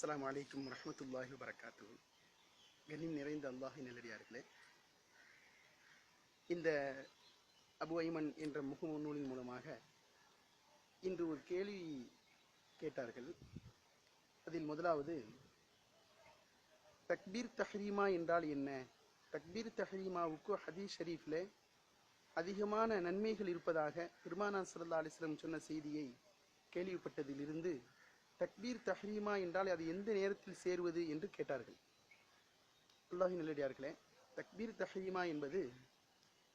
அஸ்லாம் வலைக்கம் வரஹ்மத்துல்லாஹி வரகாத்து கண்ணியம் நிறைந்த அல்லாஹி நல்லடியார்களே இந்த அபு ஐமன் என்ற முகமு நூலின் மூலமாக இன்று ஒரு கேள்வி கேட்டார்கள். அதில் முதலாவது தக்பீர் தஹ்ரீமா என்றால் என்ன? தக்பீர் தஹ்ரீமாவுக்கு ஹதீஸ் ஷரீஃபில் அதிகமான நன்மைகள் இருப்பதாக பெருமானா சல்லா அலிஸ்லம் சொன்ன செய்தியை கேள்விப்பட்டதிலிருந்து தக்பீர் தஹ்ரீமா என்றால் அது எந்த நேரத்தில் சேருவது என்று கேட்டார்கள். அல்லாஹி நல்லடியார்களே தக்பீர் தஹ்ரீமா என்பது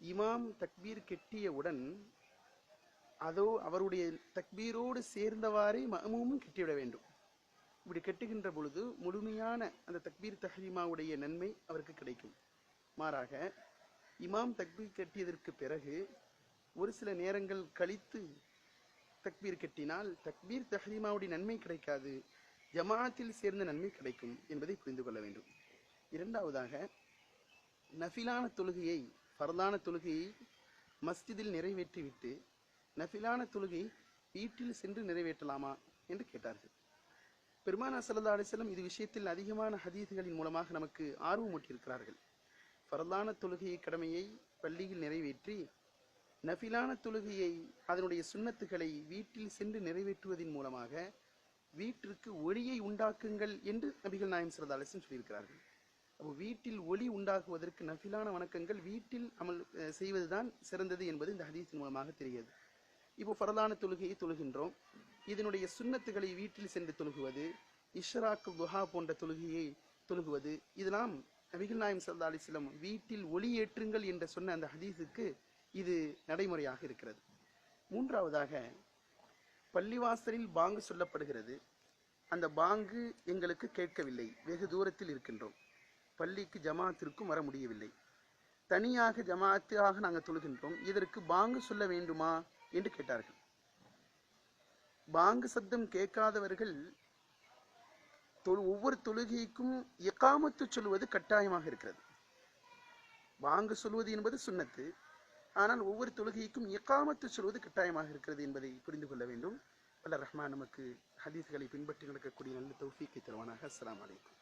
இமாம் தக்பீர் கெட்டியவுடன் அதோ அவருடைய தக்பீரோடு சேர்ந்தவாறே மஅமூமும் கெட்டிவிட வேண்டும். இப்படி கெட்டுகின்ற பொழுது முழுமையான அந்த தக்பீர் தஹ்ரீமாவுடைய நன்மை அவருக்கு கிடைக்கும். மாறாக இமாம் தக்பீர் கட்டியதற்கு பிறகு ஒரு சில நேரங்கள் கழித்து தக்பீர் கட்டினால் தக்பீர் தஹ்ரீமாவுடைய நன்மை கிடைக்காது. ஜமாத்தில் சேர்ந்த நன்மை கிடைக்கும் என்பதை புரிந்து கொள்ள வேண்டும். இரண்டாவதாக நஃபிலான தொழுகையை பரதான தொழுகையை மஸ்ஜிதில் நிறைவேற்றிவிட்டு நஃபிலான தொழுகை வீட்டில் சென்று நிறைவேற்றலாமா என்று கேட்டார்கள். பெருமானா சல்லா அலிஸ்லம் இது விஷயத்தில் அதிகமான ஹதீதுகளின் மூலமாக நமக்கு ஆர்வமூட்டியிருக்கிறார்கள். பரதான தொழுகையை கடமையை பள்ளியில் நிறைவேற்றி நஃபிலான தொழுகையை அதனுடைய சுண்ணத்துகளை வீட்டில் சென்று நிறைவேற்றுவதன் மூலமாக வீட்டிற்கு ஒளியை உண்டாக்குங்கள் என்று நபிகள் நாயம் சிறந்த அலசன் சொல்லியிருக்கிறார்கள். அப்போ வீட்டில் ஒளி உண்டாக்குவதற்கு நஃபிலான வணக்கங்கள் வீட்டில் அமல் செய்வதுதான் சிறந்தது என்பது இந்த ஹதீஸின் மூலமாக தெரிகிறது. இப்போ ஃபரதான தொழுகையை தொழுகின்றோம். இதனுடைய சுன்னத்துகளை வீட்டில் சென்று தொழுகுவது இஷ்ராக்கு துஹா போன்ற தொழுகையை தொழுகுவது இதெல்லாம் நபிகள் நாயம் சல்லா அலிஸ்லம் வீட்டில் ஒளி ஏற்றுங்கள் என்று சொன்ன அந்த ஹதீஸுக்கு இது நடைமுறையாக இருக்கிறது. மூன்றாவதாக பள்ளிவாசலில் பாங்கு சொல்லப்படுகிறது. அந்த பாங்கு எங்களுக்கு கேட்கவில்லை. வெகு தூரத்தில் இருக்கின்றோம். பள்ளிக்கு ஜமாத்திற்கும் வர முடியவில்லை. தனியாக ஜமாத்தாக நாங்கள் தொழுகின்றோம். இதற்கு பாங்கு சொல்ல வேண்டுமா என்று கேட்டார்கள். பாங்கு சப்தம் கேட்காதவர்கள் தொழு- ஒவ்வொரு தொழுகைக்கும் எக்காமத்து சொல்வது கட்டாயமாக இருக்கிறது. பாங்கு சொல்வது என்பது சுண்ணத்து. ஆனால் ஒவ்வொரு தொழுகைக்கும் இக்காமத்து சொல்வது கட்டாயமாக இருக்கிறது என்பதை புரிந்து கொள்ள வேண்டும். வல்ல ரஹ்மான் நமக்கு ஹதீஸ்களை பின்பற்றி நடக்கக்கூடிய நல்ல தௌஃபீக்கை தருவானாக. அஸ்லாம் அலைக்கும்.